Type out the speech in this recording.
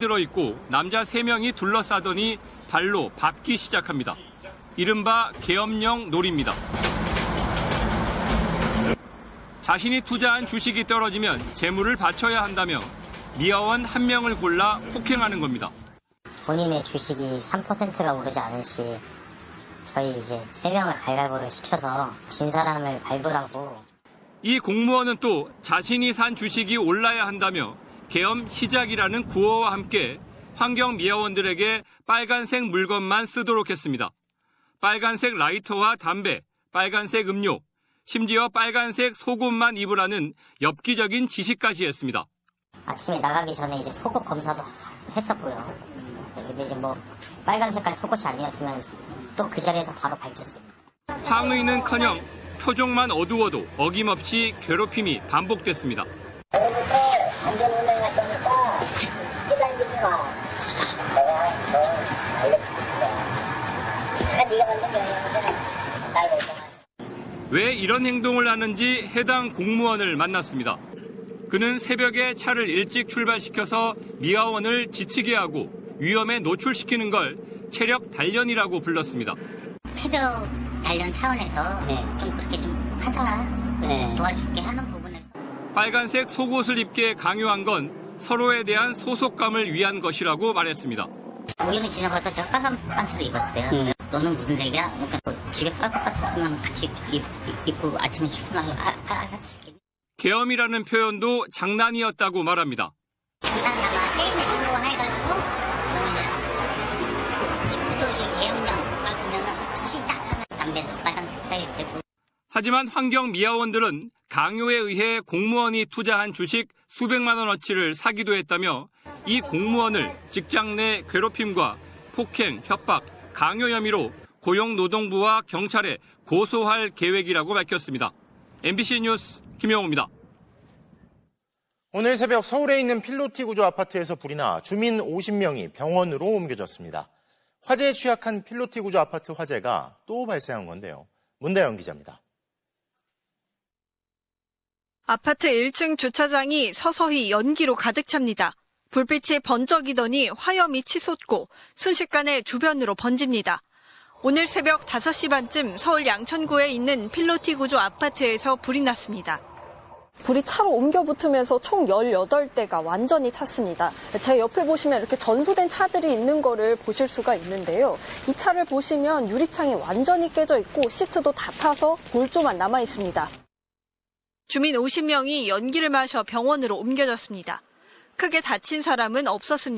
들어 있고 남자 3명이 둘러싸더니 발로 밟기 시작합니다. 이른바 계엄령 놀입니다. 자신이 투자한 주식이 떨어지면 재물을 바쳐야 한다며 미화원 한 명을 골라 폭행하는 겁니다. 본인의 주식이 3%가 오르지 않은 시 저희 이제 세 명을 가위바위보를 시켜서 진 사람을 밟으라고 이 공무원은 또 자신이 산 주식이 올라야 한다며 계엄 시작이라는 구호와 함께 환경 미화원들에게 빨간색 물건만 쓰도록 했습니다. 빨간색 라이터와 담배, 빨간색 음료, 심지어 빨간색 속옷만 입으라는 엽기적인 지시까지 했습니다. 아침에 나가기 전에 이제 속옷 검사도 했었고요. 근데 이제 뭐 빨간 색깔 속옷이 아니었으면 또 그 자리에서 바로 밟혔어요. 항의는커녕 표정만 어두워도 어김없이 괴롭힘이 반복됐습니다. 왜 이런 행동을 하는지 해당 공무원을 만났습니다. 그는 새벽에 차를 일찍 출발시켜서 미화원을 지치게 하고 위험에 노출시키는 걸 체력 단련이라고 불렀습니다. 체력 단련 차원에서 네. 좀 그렇게 좀 하자 네. 도와줄게 하는 부분에서 빨간색 속옷을 입게 강요한 건 서로에 대한 소속감을 위한 것이라고 말했습니다. 우연히 지나가다 제가 빨간 반스를 입었어요. 음. 너는 무슨 색이야? 그러니까 뭐 집에 쓰면 같이 입, 고 아침에 출근하고 아, 아. 계엄이라는 표현도 장난이었다고 말합니다. 장난삼아 게임식으로 해가지고 뭐냐 지금부터 이제 계엄령 밝으면은 시작하면 담배도 빨간 색깔이 되고 하지만 환경 미화원들은 강요에 의해 공무원이 투자한 주식 수백만 원어치를 사기도 했다며 이 공무원을 직장 내 괴롭힘과 폭행, 협박, 강요 혐의로 고용노동부와 경찰에 고소할 계획이라고 밝혔습니다. MBC 뉴스 김영호입니다. 오늘 새벽 서울에 있는 필로티 구조 아파트에서 불이 나 주민 50명이 병원으로 옮겨졌습니다. 화재에 취약한 필로티 구조 아파트 화재가 또 발생한 건데요. 문대영 기자입니다. 아파트 1층 주차장이 서서히 연기로 가득 찹니다. 불빛이 번쩍이더니 화염이 치솟고 순식간에 주변으로 번집니다. 오늘 새벽 5시 반쯤 서울 양천구에 있는 필로티 구조 아파트에서 불이 났습니다. 불이 차로 옮겨 붙으면서 총 18대가 완전히 탔습니다. 제 옆에 보시면 이렇게 전소된 차들이 있는 거를 보실 수가 있는데요. 이 차를 보시면 유리창이 완전히 깨져 있고 시트도 다 타서 골조만 남아 있습니다. 주민 50명이 연기를 마셔 병원으로 옮겨졌습니다. 크게 다친 사람은 없었습니다.